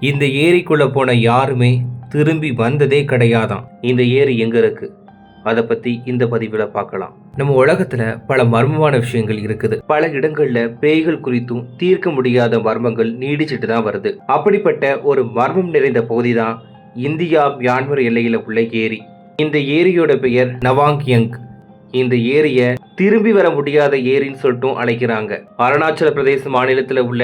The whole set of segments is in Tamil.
இந்த ஏரிக்குள்ள போன யாருமே திரும்பி வந்ததே கிடையாதான் இந்த ஏரி எங்க இருக்கு? அதை பத்தி இந்த பதிவில் பார்க்கலாம். நம்ம உலகத்துல பல மர்மமான விஷயங்கள் இருக்குது. பல இடங்கள்ல பேய்கள் குறித்தும் தீர்க்க முடியாத மர்மங்கள் நீடிச்சிட்டு தான் வருது. அப்படிப்பட்ட ஒரு மர்மம் நிறைந்த பகுதி தான் இந்தியா மியான்மர் எல்லையில் உள்ள ஏரி. இந்த ஏரியோட பெயர் நவாங்கியங் இந்த ஏரியை திரும்பி வர முடியாத ஏரின்னு சொல்லிட்டும் அழைக்கிறாங்க. அருணாச்சல பிரதேச மாநிலத்தில் உள்ள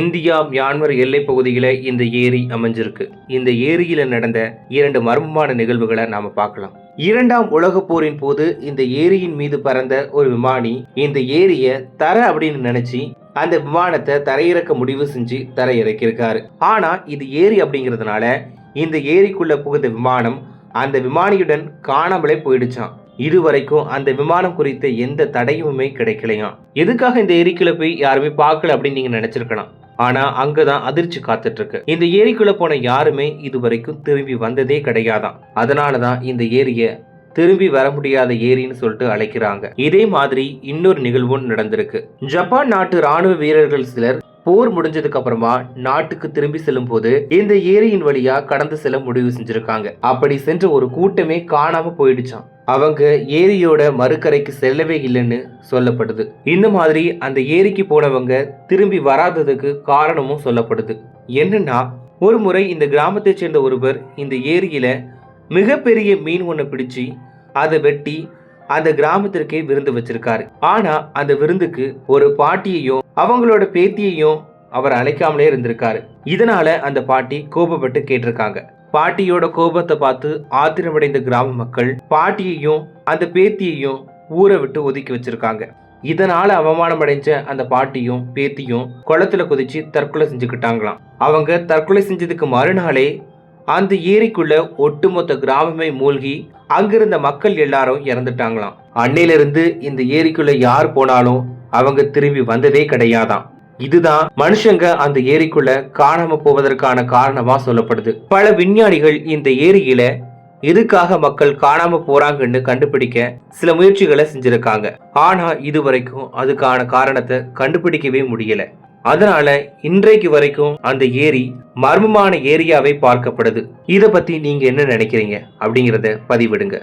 இந்தியா மியான்மர் எல்லை பகுதியில் இந்த ஏரி அமைஞ்சிருக்கு. இந்த ஏரியில் நடந்த இரண்டு மர்மமான நிகழ்வுகளை நாம பார்க்கலாம். இரண்டாம் உலக போரின் போது இந்த ஏரியின் மீது பறந்த ஒரு விமானி இந்த ஏரிய தர அப்படின்னு நினைச்சு அந்த விமானத்தை தரையிறக்க முடிவு செஞ்சு தரையிறக்கியிருக்காரு. ஆனா இது ஏரி அப்படிங்கிறதுனால இந்த ஏரிக்குள்ள புகுந்த விமானம் அந்த விமானியுடன் காணாமலே போயிடுச்சான் இதுவரைக்கும் அந்த விமானம் குறித்த எந்த தடையுமே கிடைக்கலையாம். எதுக்காக இந்த ஏரிக்குள்ள போய் யாருமே பார்க்கல அப்படின்னு நீங்க நினைச்சிருக்கலாம். ஆனா அங்கதான் அதிர்ச்சி காத்துட்டு இருக்கு இந்த ஏரிக்குள்ள போன யாருமே இதுவரைக்கும் திரும்பி வந்ததே கிடையாதாம். அதனாலதான் இந்த ஏரிய திரும்பி வர முடியாத ஏரின்னு சொல்லிட்டு அழைக்கிறாங்க. இதே மாதிரி இன்னொரு நிகழ்வும் நடந்திருக்கு. ஜப்பான் நாட்டு ராணுவ வீரர்கள் சிலர் போர் முடிஞ்சதுக்கு அப்புறமா நாட்டுக்கு திரும்பி செல்லும் போது இந்த ஏரியின் வழியா கடந்து செல்ல முடிவு செஞ்சிருக்காங்க. அப்படி சென்ற ஒரு கூட்டமே காணாம போயிடுச்சாம். அவங்க ஏரியோட மறுக்கரைக்கு செல்லவே இல்லைன்னு சொல்லப்படுது. இந்த மாதிரி அந்த ஏரிக்கு போனவங்க திரும்பி வராததுக்கு காரணமும் சொல்லப்படுது. என்னன்னா ஒரு முறை இந்த கிராமத்தை சேர்ந்த ஒருவர் இந்த ஏரியில மிகப்பெரிய மீன் ஒன்று பிடிச்சு அதை வெட்டி அந்த கிராமத்திற்கே விருந்து வச்சிருக்காரு. ஆனா அந்த விருந்துக்கு ஒரு பாட்டியையும் அவங்களோட பேத்தியையும் அவர் அழைக்காமலே இருந்திருக்காரு. இதனால அந்த பாட்டி கோபப்பட்டு கேட்டிருக்காங்க. பாட்டியோட கோபத்தை பார்த்து ஆத்திரமடைந்த கிராம மக்கள் பாட்டியையும் அந்த பேத்தியையும் ஊரை விட்டு ஒதுக்கி வச்சிருக்காங்க. இதனால அவமானம் அடைஞ்ச அந்த பாட்டியும் பேத்தியும் குளத்துல குதிச்சு தற்கொலை செஞ்சுக்கிட்டாங்களாம். அவங்க தற்கொலை செஞ்சதுக்கு மறுநாளே அந்த ஏரிக்குள்ள ஒட்டுமொத்த கிராமமே மூழ்கி அங்கிருந்த மக்கள் எல்லாரும் இறந்துட்டாங்களாம். அன்னையிலிருந்து இந்த ஏரிக்குள்ள யார் போனாலும் அவங்க திரும்பி வந்ததே கிடையாதாம். இதுதான் மனுஷங்க அந்த ஏரிக்குள்ள காணாம போவதற்கான காரணமா சொல்லப்படுது. பல விஞ்ஞானிகள் இந்த ஏரியில எதுக்காக மக்கள் காணாம போறாங்கன்னு கண்டுபிடிக்க சில முயற்சிகளை செஞ்சிருக்காங்க. ஆனா இதுவரைக்கும் அதுக்கான காரணத்தை கண்டுபிடிக்கவே முடியல. அதனால இன்றைக்கு வரைக்கும் அந்த ஏரி மர்மமான ஏரியாவை பார்க்கப்படுது. இதை பத்தி நீங்க என்ன நினைக்கிறீங்க? அப்படிங்கறத பதிவிடுங்க.